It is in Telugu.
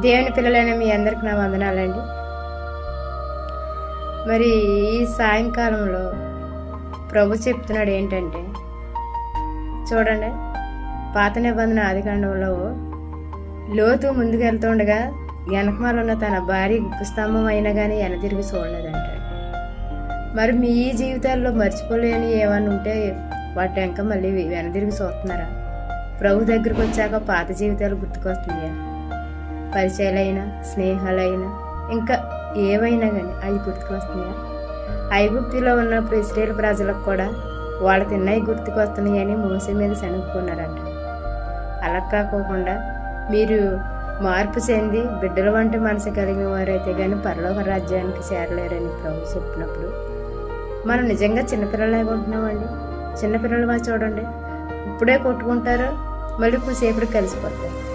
దేవుని పిల్లలైన మీ అందరికి నా వందనాలండి. మరి ఈ సాయంకాలంలో ప్రభు చెప్తున్నాడు ఏంటంటే చూడండి పాత నిబంధన ఆదికాండంలో లోతు ముందుకెళ్తుండగా వెనకమాల ఉన్న తన భార్య గుప్పస్తంభం అయినా కానీ వెనతిరిగి చూడలేదంట మరి మీ జీవితాల్లో మర్చిపోలేని ఏమన్నా ఉంటే వాటి వెనక మళ్ళీ వెనతిరిగి చూస్తున్నారా? ప్రభు దగ్గరికి వచ్చాక పాత జీవితాలు గుర్తుకొస్తున్నాయా? పరిచయాలైనా స్నేహాలైనా ఇంకా ఏవైనా కానీ అవి గుర్తుకొస్తున్నాయా? ఐగుప్తిలో ఉన్నప్పుడు ఇస్రాయేల్ ప్రజలకు కూడా వాళ్ళు తిన్నవి గుర్తుకొస్తున్నాయని మోసే మీద శనుక్కున్నారంట అలా కాకోకుండా మీరు మార్పు చెంది బిడ్డల వంటి మనసు కలిగిన వారైతే కానీ పరలోక రాజ్యానికి చేరలేరని ప్రభు చెప్పినప్పుడు మనం నిజంగా చిన్నపిల్లలాగా ఉంటున్నామండి చిన్నపిల్లలు చూడండి. ఇప్పుడే కొట్టుకుంటారు? మళ్ళీ కొద్దిసేపటికి కలిసిపోతారు.